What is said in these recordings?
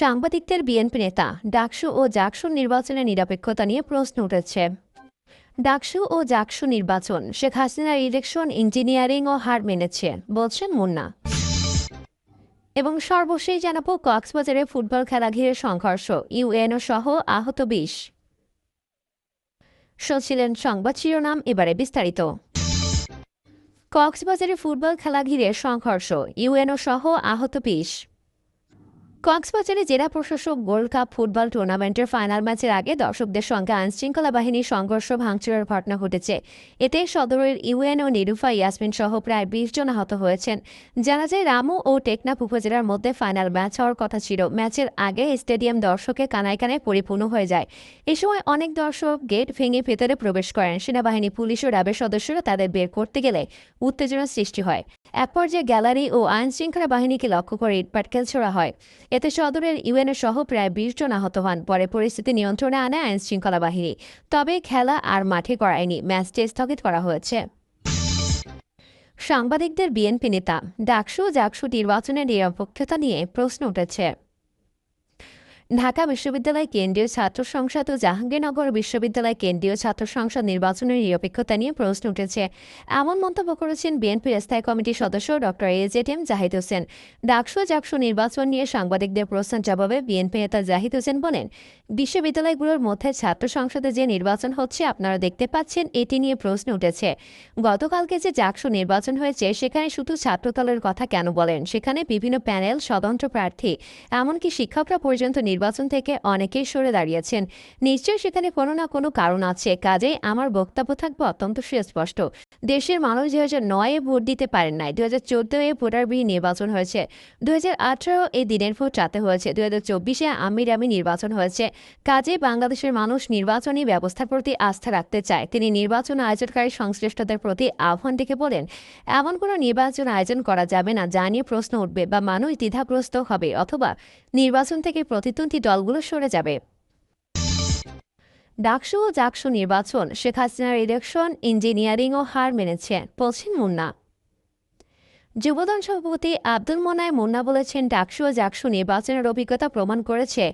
সাংবাদিকদের বিএনপি নেতা ডাকসু ও জাকসু নির্বাচনের নিরপেক্ষতা নিয়ে প্রশ্ন উঠেছে। ডাকসু ও জাকসু নির্বাচন শেখ হাসিনার ইলেকশন, ইঞ্জিনিয়ারিং ও হার মেনেছে, বলছেন মুন্না। এবং সর্বশেষ জানাব, কক্সবাজারে ফুটবল খেলা ঘিরে সংঘর্ষ ইউএনও সহ আহত বিশ। শুনছিলেন সংবাদ শিরোনাম, এবারে বিস্তারিত। কক্সবাজারে ফুটবল খেলা ঘিরে সংঘর্ষ ইউএনও সহ আহত বিশ। কক্সবাজারে জেলা প্রশাসক গোল্ড কাপ ফুটবল টুর্নামেন্টের ফাইনাল ম্যাচের আগে দর্শকদের সঙ্গে আইনশৃঙ্খলা বাহিনীর সংঘর্ষ, ভাঙচুরের ঘটনা ঘটেছে। এতে সদরের ইউএন ও নিরুফা ইয়াসমিন সহ প্রায় বিশ জন আহত হয়েছেন। জানা যায়, রামু ও টেকনাফ উপজেলার মধ্যে ফাইনাল ম্যাচ হওয়ার কথা ছিল। ম্যাচের আগে স্টেডিয়াম দর্শকে কানায় কানায় পরিপূর্ণ হয়ে যায়। এ সময় অনেক দর্শক গেট ভেঙে ভেতরে প্রবেশ করেন। সেনাবাহিনী, পুলিশ ও র্যাবের সদস্যরা তাদের বের করতে গেলে উত্তেজনার সৃষ্টি হয়। এক পর্যায়ে গ্যালারি ও আইনশৃঙ্খলা বাহিনীকে লক্ষ্য করে ইটপাটকেল ছোড়া হয়। এতে সদরের ইউএনএ সহ প্রায় বিশ জন আহত হন। পরে পরিস্থিতি নিয়ন্ত্রণে আনে আইন শৃঙ্খলা বাহিনী। তবে খেলা আর মাঠে করায়নি ম্যাচটি স্থগিত করা হয়েছে। সাংবাদিকদের বিএনপি নেতা ডাকসু জাকসু নির্বাচনের নিরপেক্ষতা নিয়ে প্রশ্ন উঠেছে। ঢাকা বিশ্ববিদ্যালয় কেন্দ্রীয় ছাত্র সংসদ ও জাহাঙ্গীরনগর বিশ্ববিদ্যালয় কেন্দ্রীয় ছাত্র সংসদ নির্বাচনের নিরপেক্ষতা নিয়ে প্রশ্ন উঠেছে। এমন মন্তব্য করেছেন বিএনপির স্থায়ী কমিটির সদস্য doctor A Z M Zahid Hossain. DUCSU JAKSU নির্বাচন নিয়ে সাংবাদিকদের প্রশ্নের জবাবে বিএনপি নেতা জাহিদ হোসেন বলেন, বিশ্ববিদ্যালয়গুলোর মধ্যে ছাত্র সংসদে যে নির্বাচন হচ্ছে আপনারা দেখতে পাচ্ছেন, এটি নিয়ে প্রশ্ন উঠেছে। গতকালকে যে জাকসু নির্বাচন হয়েছে, সেখানে শুধু ছাত্রদলের কথা কেন বলেন? সেখানে বিভিন্ন প্যানেল, স্বতন্ত্র প্রার্থী, এমনকি শিক্ষকরা পর্যন্ত নির্বাচন থেকে অনেকেই সরে দাঁড়িয়েছেন। নিশ্চয়ই সেখানে কোনো না কোনো কারণ আছে। কাজেই আমার বক্তব্য থাকবে অত্যন্ত সুস্পষ্ট। দেশের মানুষ দুই হাজার নয়ে ভোট দিতে পারেন নাই। দুই হাজার চোদ্দোয় ভোটারবিহীন নির্বাচন হয়েছে। দুই হাজার আঠারো এই দিনের ভোট রাতে হয়েছে। দুই হাজার চব্বিশে আমির আমি নির্বাচন হয়েছে। কাজে বাংলাদেশের মানুষ নির্বাচনী ব্যবস্থার প্রতি আস্থা রাখতে চায়। তিনি নির্বাচন আয়োজনকারী সংশ্লিষ্টদের প্রতি আহ্বান ডেকে বলেন, এমন কোনো নির্বাচন আয়োজন করা যাবে না। যা নিয়ে প্রশ্ন উঠবে বা মানুষ দ্বিধাগ্রস্ত হবে অথবা নির্বাচন থেকে প্রতিদ্বন্দ্বী দলগুলো সরে যাবে। ডাকসু ও জাকসু নির্বাচন, শেখ হাসিনার ইলেকশন ইঞ্জিনিয়ারিং ও হার মেনেছে, বলছেন মুন্না। যুবদল সভাপতি আব্দুল মোনায় মুন্না বলেছেন, ডাকসু ও জাকসু নির্বাচনের অভিজ্ঞতা প্রমাণ করেছে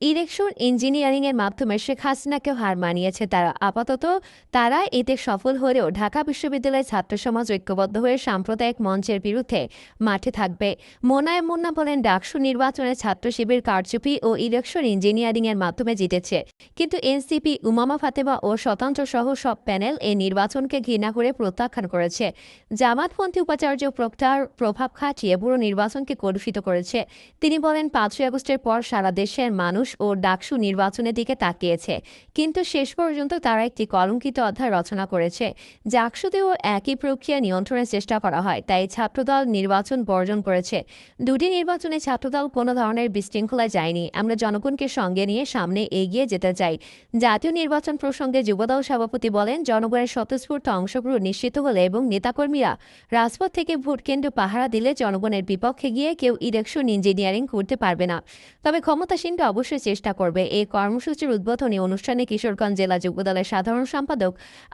ইলেকশন ইঞ্জিনিয়ারিংয়ের মাধ্যমে শেখ হাসিনাকেও হার মানিয়েছে তারা। আপাতত তারা এতে সফল হলেও ঢাকা বিশ্ববিদ্যালয়ের ছাত্র সমাজ ঐক্যবদ্ধ হয়ে সাম্প্রদায়িক মঞ্চের বিরুদ্ধে মাঠে থাকবে। মোনায় মুন্না বলেন, ডাকসু নির্বাচনে ছাত্র শিবির কারচুপি ও ইলেকশন ইঞ্জিনিয়ারিংয়ের মাধ্যমে জিতেছে। কিন্তু এনসিপি, উমামা ফাতেমা ও স্বতন্ত্র সহ সব প্যানেল এই নির্বাচনকে ঘৃণা করে প্রত্যাখ্যান করেছে। জামাতপন্থী উপাচার্য প্রক্তার প্রভাব খাটিয়ে পুরো নির্বাচনকে কলুষিত করেছে। তিনি বলেন, পাঁচই আগস্টের পর সারা দেশের মানুষ ও ডাকসু নির্বাচনের দিকে তাকিয়েছে। কিন্তু শেষ পর্যন্ত তারা একটি কলঙ্কিত অধ্যায় রচনা করেছে। জাকসুতেও একই প্রক্রিয়া নিয়ন্ত্রণের চেষ্টা করা হয়, তাই ছাত্রদল নির্বাচন বর্জন করেছে। দুটি নির্বাচনে ছাত্রদল কোনো ধরনের বিশৃঙ্খলায় যায়নি। আমরা জনগণকে সঙ্গে নিয়ে সামনে এগিয়ে যেতে চাই। জাতীয় নির্বাচন প্রসঙ্গে যুবদল সভাপতি বলেন, জনগণের স্বতঃস্ফূর্ত অংশগ্রহণ নিশ্চিত হলে এবং নেতাকর্মীরা রাজপথ থেকে ভোট কেন্দ্র পাহারা দিলে জনগণের বিপক্ষে গিয়ে কেউ ইলেকশন ইঞ্জিনিয়ারিং করতে পারবে না। তবে ক্ষমতাসীনটা অবশ্যই চেষ্টা করবে। এই কর্মসূচির উদ্বোধনী অনুষ্ঠানে কিশোরগঞ্জ জেলা যুবদলের সাধারণ সম্পাদক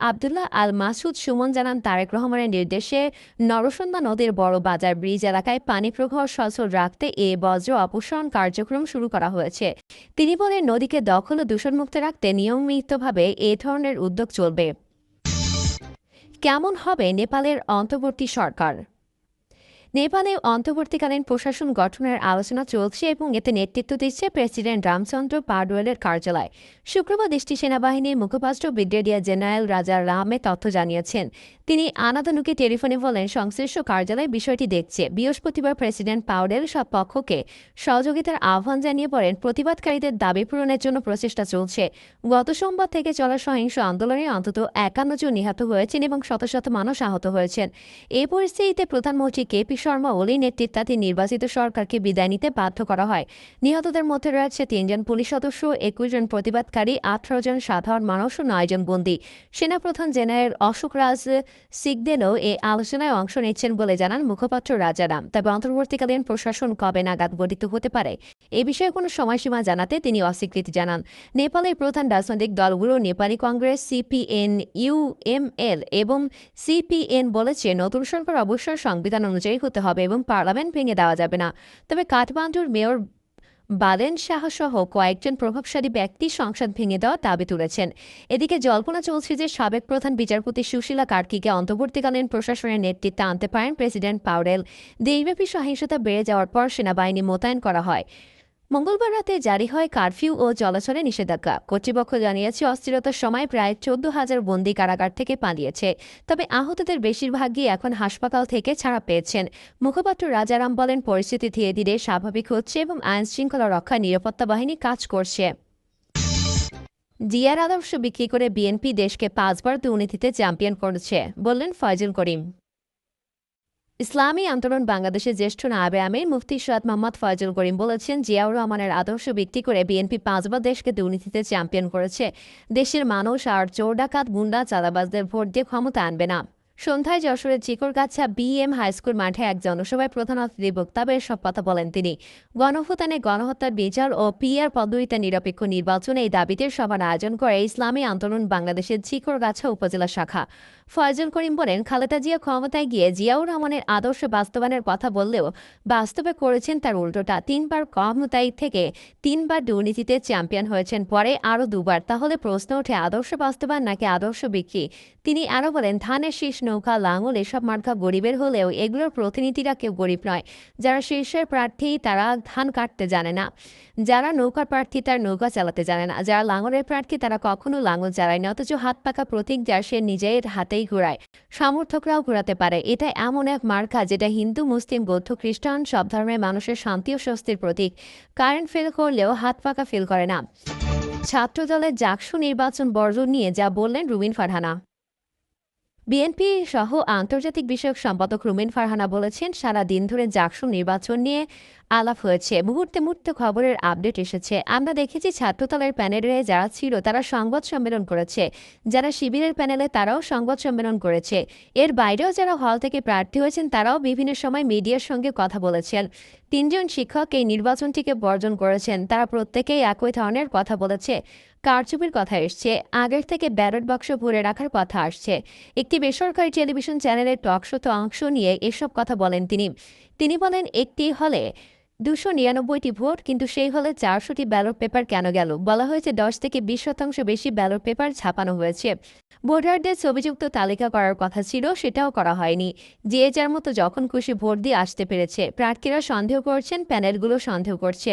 আবদুল্লাহ আল মাসুদ সুমন জানান, তারেক রহমানের নির্দেশে নরসন্দা নদীর বড় বাজার ব্রিজ এলাকায় পানি প্রবাহ সচল রাখতে এ বজ্র অপসারণ কার্যক্রম শুরু করা হয়েছে। তিনি বলেন, নদীকে দখল ও দূষণমুক্ত রাখতে নিয়মিতভাবে এ ধরনের উদ্যোগ চলবে। কেমন হবে নেপালের অন্তর্বর্তী সরকার? নেপালে অন্তর্বর্তীকালীন প্রশাসন গঠনের আলোচনা চলছে এবং এতে নেতৃত্ব দিচ্ছে প্রেসিডেন্ট রামচন্দ্র পাডওয়েলের কার্যালয়। শুক্রবার দেশটির সেনাবাহিনীর মুখপাত্র ব্রিগেডিয়ার জেনারেল রাজা রামে তথ্য জানিয়েছেন। তিনি আনাদানুকে টেলিফোনে বলেন, সংশ্লিষ্ট কার্যালয় বিষয়টি দেখছে। বৃহস্পতিবার প্রেসিডেন্ট পাউডেল সব পক্ষকে সহযোগিতার আহ্বান জানিয়ে বলেন, প্রতিবাদকারীদের দাবি পূরণের জন্য প্রচেষ্টা চলছে। গত সোমবার থেকে চলা সহিংস আন্দোলনে অন্তত একান্ন জন নিহত হয়েছেন এবং শত শত মানুষ আহত হয়েছেন। এই পরিস্থিতিতে প্রধানমন্ত্রী কেপি শর্মা ওলি নেতৃত্বাধীন নির্বাচিত সরকারকে বিদায় নিতে বাধ্য করা হয়। নিহতদের মধ্যে রয়েছে তিনজন পুলিশ সদস্য, একুশ জন প্রতিবাদকারী, আঠারো জন সাধারণ মানুষ ও নয় জন বন্দী। সেনাপ্রধান জেনারেল অশোক রাজ সিগদেলও এই আলোচনায় অংশ নিচ্ছেন বলে জানান মুখপাত্র রাজারাম তবে অন্তর্বর্তীকালীন প্রশাসন কবে নাগাদ গঠিত হতে পারে, এ বিষয়ে কোনো সময়সীমা জানাতে তিনি অস্বীকৃতি জানান। নেপালের প্রধান রাজনৈতিক দলগুলো নেপালি কংগ্রেস, সিপিএন ইউএমএল এবং সিপিএন বলেছে, নতুন সরকার অবশ্যই সংবিধান অনুযায়ী হবে এবং পার্লামেন্ট ভেঙে দেওয়া যাবে না। তবে কাঠমান্ডুর মেয়র বালেন শাহ সহ কয়েকজন প্রভাবশালী ব্যক্তি সংসদ ভেঙে দেওয়া দাবি তুলেছেন। এদিকে জল্পনা চলছে যে সাবেক প্রধান বিচারপতি সুশীলা কার্কিকে অন্তর্বর্তীকালীন প্রশাসনের নেতৃত্বে আনতে পারেন প্রেসিডেন্ট পাওরেল দেশব্যাপী সহিংসতা বেড়ে যাওয়ার পর সেনাবাহিনী মোতায়েন করা হয়। মঙ্গলবার রাতে জারি হয় কারফিউ ও চলাচলে নিষেধাজ্ঞা। কর্তৃপক্ষ জানিয়েছে, অস্থিরতার সময় প্রায় চোদ্দ হাজার বন্দি কারাগার থেকে পালিয়েছে। তবে আহতদের বেশিরভাগই এখন হাসপাতাল থেকে ছাড়া পেয়েছেন। মুখপাত্র রাজারাম বলেন, পরিস্থিতি ধীরে ধীরে স্বাভাবিক হচ্ছে এবং আইন শৃঙ্খলা রক্ষায় নিরাপত্তা বাহিনী কাজ করছে। জিয়ার আদর্শ বিক্রি করে বিএনপি দেশকে পাঁচবার দুর্নীতিতে চ্যাম্পিয়ন করেছে, বললেন ফয়জুল করিম। ইসলামী আন্দোলন বাংলাদেশের জ্যেষ্ঠ নায়েবে আমির মুফতি সৈয়দ মোহাম্মদ ফয়জুল করিম বলেছেন, জিয়াউর রহমানের আদর্শ ভিত্তি করে বিএনপি পাঁচবার দেশকে দুর্নীতিতে চ্যাম্পিয়ন করেছে। দেশের মানুষ আর চোর ডাকাত, গুন্ডা, চাঁদাবাজদের ভোট দিয়ে ক্ষমতা আনবে না। সন্ধ্যায় যশোরের চিকরগাছা বিএম হাইস্কুল মাঠে এক জনসভায় প্রধান অতিথি বক্তব্যে সব কথা বলেন তিনি। গণভূতানে গণহত্যার বিচার ও পিআর পদ্ধতিতে নিরপেক্ষ নির্বাচনে এই দাবিতে সভার আয়োজন করে ইসলামী আন্দোলন বাংলাদেশের চিকরগাছা উপজেলা শাখা। ফয়জুল করিম বলেন, খালেদা জিয়া ক্ষমতায় গিয়ে জিয়াউর রহমানের আদর্শ বাস্তবায়নের কথা বললেও বাস্তবে করেছেন তার উল্টোটা। তিনবার ক্ষমতায় থেকে তিনবার দুর্নীতিতে চ্যাম্পিয়ন হয়েছেন, পরে আরও দুবার। তাহলে প্রশ্ন ওঠে, আদর্শ বাস্তবায়ন নাকি আদর্শ বিক্রি? তিনি আরও বলেন, ধানের শীষ, নৌকা, লাঙল, এসব মার্কা গরিবের হলেও এগুলোর প্রতিনিধিরা কেউ গরিব নয়। যারা শীর্ষের প্রার্থী, তারা ধান কাটতে জানে না। যারা নৌকার প্রার্থী, তার নৌকা চালাতে জানে না। যারা লাঙলের প্রার্থী, তারা কখনো লাঙল চালায় না। অথচ হাত পাকা প্রতীক যার, সে নিজের হাতেই ঘুরায়। সমর্থকরাও ঘুরাতে পারে। এটা এমন এক মার্কা যেটা হিন্দু, মুসলিম, বৌদ্ধ, খ্রিস্টান সব ধর্মের মানুষের শান্তি ও স্বস্তির প্রতীক। কারেন্ট ফেল করলেও হাত পাকা ফেল করে না। ছাত্রদলের জাকসু নির্বাচন বর্জন নিয়ে যা বললেন রুবিন ফারহানা। বিএনপি সহ আন্তর্জাতিক বিষয়ক সম্পাদক রুমিন ফারহানা বলেছেন, সারা দিন ধরে জাকসু নির্বাচন নিয়ে আলাপ হয়েছে। মুহূর্তে মুহূর্তে খবরের আপডেট এসেছে। আমরা দেখেছি ছাত্রতলের প্যানেলে যারা ছিল, তারা সংবাদ সম্মেলন করেছে। যারা শিবিরের প্যানেলে তারাও সংবাদ সম্মেলন করেছে। এর বাইরেও যারা হল থেকে প্রার্থী হয়েছেন, তারাও বিভিন্ন সময় মিডিয়ার সঙ্গে কথা বলেছেন। তিনজন শিক্ষক এই নির্বাচনটিকে বর্জন করেছেন। তারা প্রত্যেকেই একই ধরনের কথা বলেছে। কারচুপির কথা এসছে। আগের থেকে ব্যালট বাক্স ভরে রাখার কথা আসছে। একটি বেসরকারি টেলিভিশন চ্যানেলের টক শোতে অংশ নিয়ে এসব কথা বলেন তিনি। তিনি বলেন, একটি হলে দুশো নিরানব্বইটি ভোট, কিন্তু সেই হলে চারশোটি ব্যালট পেপার কেন গেল? বলা হয়েছে, দশ থেকে বিশ শতাংশ বেশি ব্যালট পেপার ছাপানো হয়েছে। ভোটারদের ছবিযুক্ত তালিকা করার কথা ছিল, সেটাও করা হয়নি। যে যার মতো যখন খুশি ভোট দিয়ে আসতে পেরেছে। প্রার্থীরা সন্দেহ করছেন, প্যানেলগুলো সন্দেহ করছে।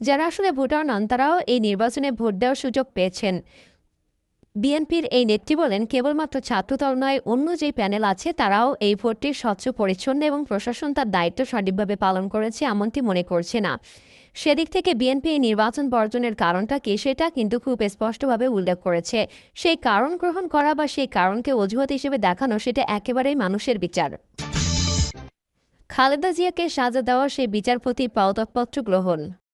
যারা আসলে ভোটার নন, তারাও এই নির্বাচনে ভোট দেওয়ার সুযোগ পেয়েছেন। বিএনপির এই নেত্রী বলেন, কেবলমাত্র ছাত্রদল নয়, অন্য যে প্যানেল আছে, তারাও এই ভোটটি স্বচ্ছ, পরিচ্ছন্ন এবং প্রশাসন তার দায়িত্ব সঠিকভাবে পালন করেছে এমনটি মনে করছে না। সেদিক থেকে বিএনপি এই নির্বাচন বর্জনের কারণটা কি, সেটা কিন্তু খুব স্পষ্টভাবে উল্লেখ করেছে। সেই কারণ গ্রহণ করা বা সেই কারণকে অজুহাত হিসেবে দেখানো, সেটা একেবারেই মানুষের বিচার। খালেদা জিয়াকে সাজা দেওয়া সেই বিচারপতি পদকপত্র গ্রহণ।